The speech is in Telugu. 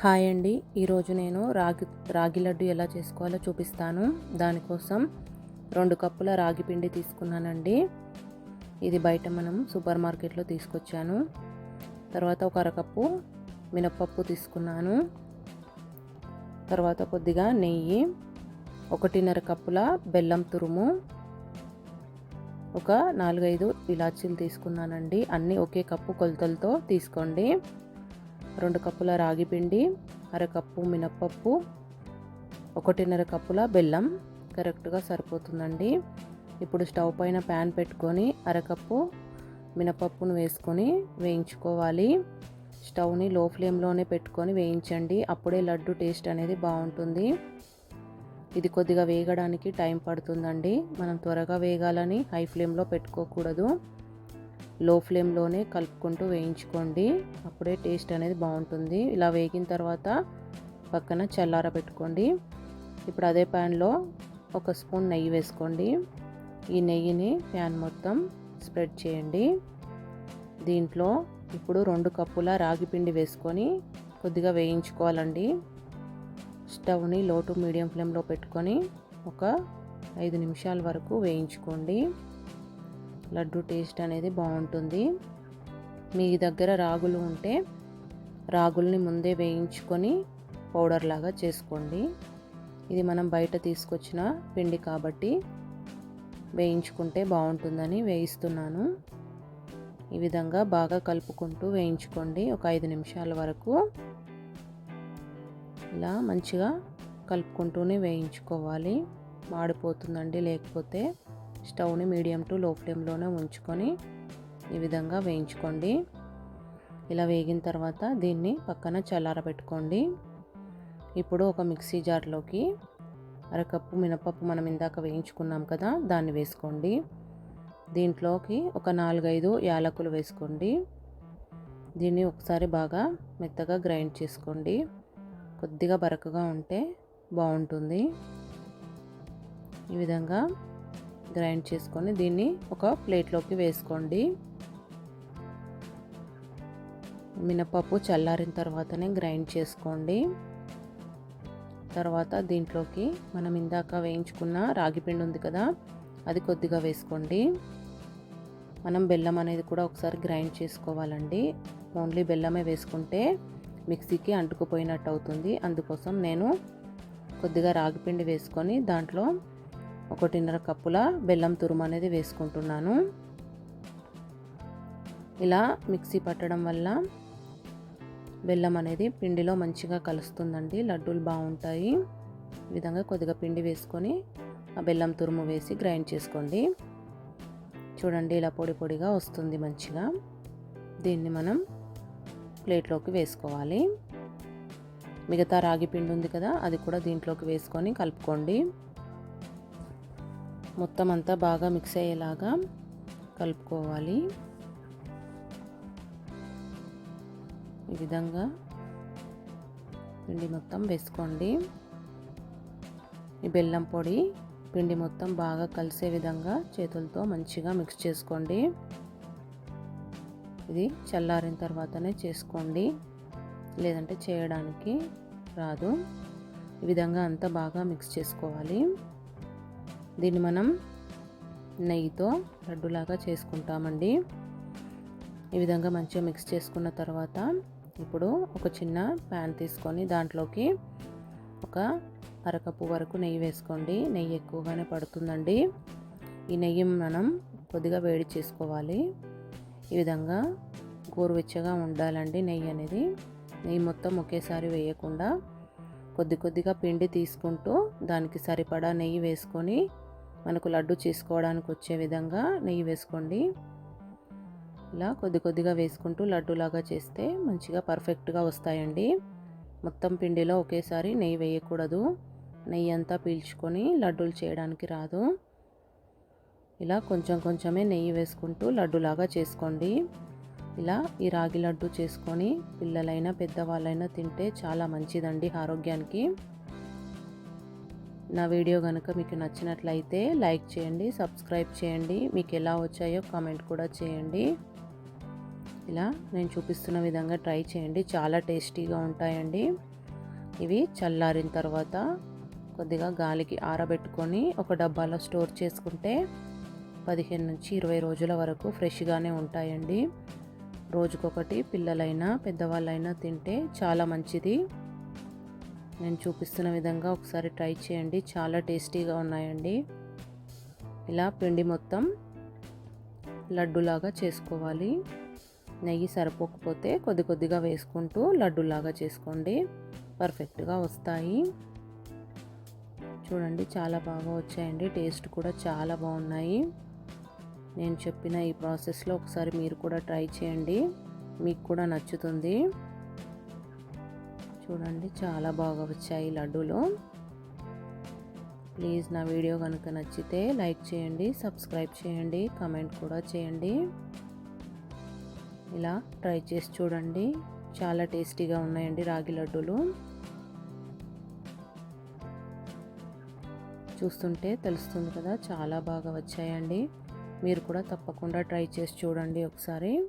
హాయ్ అండి. ఈరోజు నేను రాగి రాగి లడ్డు ఎలా చేసుకోవాలో చూపిస్తాను. దానికోసం రెండు కప్పుల రాగి పిండి తీసుకున్నానండి. ఇది బయట మనం సూపర్ మార్కెట్లో తీసుకొచ్చాను. తర్వాత ఒక అరకప్పు మినప్పప్పు తీసుకున్నాను. తర్వాత కొద్దిగా నెయ్యి ఒకటిన్నర కప్పుల బెల్లం తురుము ఒక నాలుగైదు ఇలాచీలు తీసుకున్నానండి. అన్నీ ఒకే కప్పు కొలతలతో తీసుకోండి. రెండు కప్పుల రాగి పిండి అరకప్పు మినప్పప్పు ఒకటిన్నర కప్పుల బెల్లం. కరెక్ట్గా సరిపోతుందండి. ఇప్పుడు స్టవ్ పైన ప్యాన్ పెట్టుకొని అరకప్పు మినపప్పును వేసుకొని వేయించుకోవాలి. స్టవ్ని లో ఫ్లేమ్లోనే పెట్టుకొని వేయించండి. అప్పుడే లడ్డు టేస్ట్ అనేది బాగుంటుంది. ఇది కొద్దిగా వేగడానికి టైం పడుతుందండి. మనం త్వరగా వేగాలని హై ఫ్లేమ్లో పెట్టుకోకూడదు. లో ఫ్లేమ్లోనే కలుపుకుంటూ వేయించుకోండి. అప్పుడే టేస్ట్ అనేది బాగుంటుంది. ఇలా వేగిన తర్వాత పక్కన చల్లార పెట్టుకోండి. ఇప్పుడు అదే ప్యాన్లో ఒక స్పూన్ నెయ్యి వేసుకోండి. ఈ నెయ్యిని ప్యాన్ మొత్తం స్ప్రెడ్ చేయండి. దీంట్లో ఇప్పుడు రెండు కప్పుల రాగి పిండి వేసుకొని కొద్దిగా వేయించుకోవాలండి. స్టవ్ని లో టు మీడియం ఫ్లేమ్లో పెట్టుకొని ఒక ఐదు నిమిషాల వరకు వేయించుకోండి. లడ్డు టేస్ట్ అనేది బాగుంటుంది. మీ దగ్గర రాగులు ఉంటే రాగుల్ని ముందే వేయించుకొని పౌడర్ లాగా చేసుకోండి. ఇది మనం బయట తీసుకొచ్చిన పిండి కాబట్టి వేయించుకుంటే బాగుంటుందని వేయిస్తున్నాను. ఈ విధంగా బాగా కలుపుకుంటూ వేయించుకోండి. ఒక ఐదు నిమిషాల వరకు ఇలా మంచిగా కలుపుకుంటూనే వేయించుకోవాలి. మాడిపోతుందండి లేకపోతే స్టవ్ని మీడియం టు లో ఫ్లేమ్లోనే ఉంచుకొని ఈ విధంగా వేయించుకోండి. ఇలా వేగిన తర్వాత దీన్ని పక్కన చల్లారబెట్టుకోండి. ఇప్పుడు ఒక మిక్సీ జార్లోకి అరకప్పు మినపప్పు మనం ఇందాక వేయించుకున్నాం కదా దాన్ని వేసుకోండి. దీంట్లోకి ఒక నాలుగైదు యాలకులు వేసుకోండి. దీన్ని ఒకసారి బాగా మెత్తగా గ్రైండ్ చేసుకోండి. కొద్దిగా బరకగా ఉంటే బాగుంటుంది. ఈ విధంగా గ్రైండ్ చేసుకొని దీన్ని ఒక ప్లేట్లోకి వేసుకోండి. మినపప్పు చల్లారిన తర్వాతనే గ్రైండ్ చేసుకోండి. తర్వాత దీంట్లోకి మనం ఇందాక వేయించుకున్న రాగి పిండి ఉంది కదా అది కొద్దిగా వేసుకోండి. మనం బెల్లం అనేది కూడా ఒకసారి గ్రైండ్ చేసుకోవాలండి. ఓన్లీ బెల్లమే వేసుకుంటే మిక్సీకి అంటుకుపోయినట్టు అవుతుంది. అందుకోసం నేను కొద్దిగా రాగిపిండి వేసుకొని దాంట్లో ఒకటిన్నర కప్పుల బెల్లం తురుము అనేది వేసుకుంటున్నాను. ఇలా మిక్సీ పట్టడం వల్ల బెల్లం అనేది పిండిలో మంచిగా కలుస్తుందండి. లడ్డూలు బాగుంటాయి. ఈ విధంగా కొద్దిగా పిండి వేసుకొని ఆ బెల్లం తురుము వేసి గ్రైండ్ చేసుకోండి. చూడండి ఇలా పొడి పొడిగా వస్తుంది మంచిగా. దీన్ని మనం ప్లేట్లోకి వేసుకోవాలి. మిగతా రాగి పిండి ఉంది కదా అది కూడా దీంట్లోకి వేసుకొని కలుపుకోండి. మొత్తం అంతా బాగా మిక్స్ అయ్యేలాగా కలుపుకోవాలి. ఈ విధంగా పిండి మొత్తం వేసుకోండి. ఈ బెల్లం పొడి పిండి మొత్తం బాగా కలిసే విధంగా చేతులతో మంచిగా మిక్స్ చేసుకోండి. ఇది చల్లారిన తర్వాతనే చేసుకోండి. లేదంటే చేయడానికి రాదు. ఈ విధంగా అంతా బాగా మిక్స్ చేసుకోవాలి. దీన్ని మనం నెయ్యితో లడ్డులాగా చేసుకుంటామండి. ఈ విధంగా మంచిగా మిక్స్ చేసుకున్న తర్వాత ఇప్పుడు ఒక చిన్న ప్యాన్ తీసుకొని దాంట్లోకి ఒక అరకప్పు వరకు నెయ్యి వేసుకోండి. నెయ్యి ఎక్కువగానే పడుతుందండి. ఈ నెయ్యి మనం కొద్దిగా వేడి చేసుకోవాలి. ఈ విధంగా గోరువెచ్చగా ఉండాలండి నెయ్యి అనేది. నెయ్యి మొత్తం ఒకేసారి వేయకుండా కొద్ది కొద్దిగా పిండి తీసుకుంటూ దానికి సరిపడా నెయ్యి వేసుకొని మనకు లడ్డు చేసుకోవడానికి వచ్చే విధంగా నెయ్యి వేసుకోండి. ఇలా కొద్ది కొద్దిగా వేసుకుంటూ లడ్డులాగా చేస్తే మంచిగా పర్ఫెక్ట్గా వస్తాయండి. మొత్తం పిండిలో ఒకేసారి నెయ్యి వేయకూడదు. నెయ్యి అంతా పీల్చుకొని లడ్డూలు చేయడానికి రాదు. ఇలా కొంచెం కొంచెమే నెయ్యి వేసుకుంటూ లడ్డులాగా చేసుకోండి. ఇలా ఈ రాగి లడ్డు చేసుకొని పిల్లలైనా పెద్దవాళ్ళైనా తింటే చాలా మంచిదండి ఆరోగ్యానికి. నా వీడియో కనుక మీకు నచ్చినట్లయితే లైక్ చేయండి సబ్స్క్రైబ్ చేయండి మీకు ఎలా వచ్చాయో కామెంట్ కూడా చేయండి. ఇలా నేను చూపిస్తున్న విధంగా ట్రై చేయండి. చాలా టేస్టీగా ఉంటాయండి. ఇవి చల్లారిన తర్వాత కొద్దిగా గాలికి ఆరబెట్టుకొని ఒక డబ్బాలో స్టోర్ చేసుకుంటే పదిహేను నుంచి ఇరవై రోజుల వరకు ఫ్రెష్గానే ఉంటాయండి. రోజుకొకటి పిల్లలైనా పెద్దవాళ్ళైనా తింటే చాలా మంచిది. నేను చూపిస్తున్న విధంగా ఒకసారి ట్రై చేయండి. చాలా టేస్టీగా ఉన్నాయండి. ఇలా పిండి మొత్తం లడ్డులాగా చేసుకోవాలి. నెయ్యి సరిపోకపోతే కొద్ది కొద్దిగా వేసుకుంటూ లడ్డులాగా చేసుకోండి. పర్ఫెక్ట్గా వస్తాయి. చూడండి చాలా బాగా వచ్చాయండి. టేస్ట్ కూడా చాలా బాగున్నాయి. నేను చెప్పిన ఈ ప్రాసెస్లో ఒకసారి మీరు కూడా ట్రై చేయండి. మీకు కూడా నచ్చుతుంది. చూడండి చాలా బాగా వచ్చాయి లడ్డూలు. ప్లీజ్ నా వీడియో కనుక నచ్చితే లైక్ చేయండి సబ్స్క్రైబ్ చేయండి కమెంట్ కూడా చేయండి. ఇలా ట్రై చేసి చూడండి చాలా టేస్టీగా ఉన్నాయండి రాగి లడ్డూలు. చూస్తుంటే తెలుస్తుంది కదా చాలా బాగా వచ్చాయండి. మీరు కూడా తప్పకుండా ట్రై చేసి చూడండి ఒకసారి.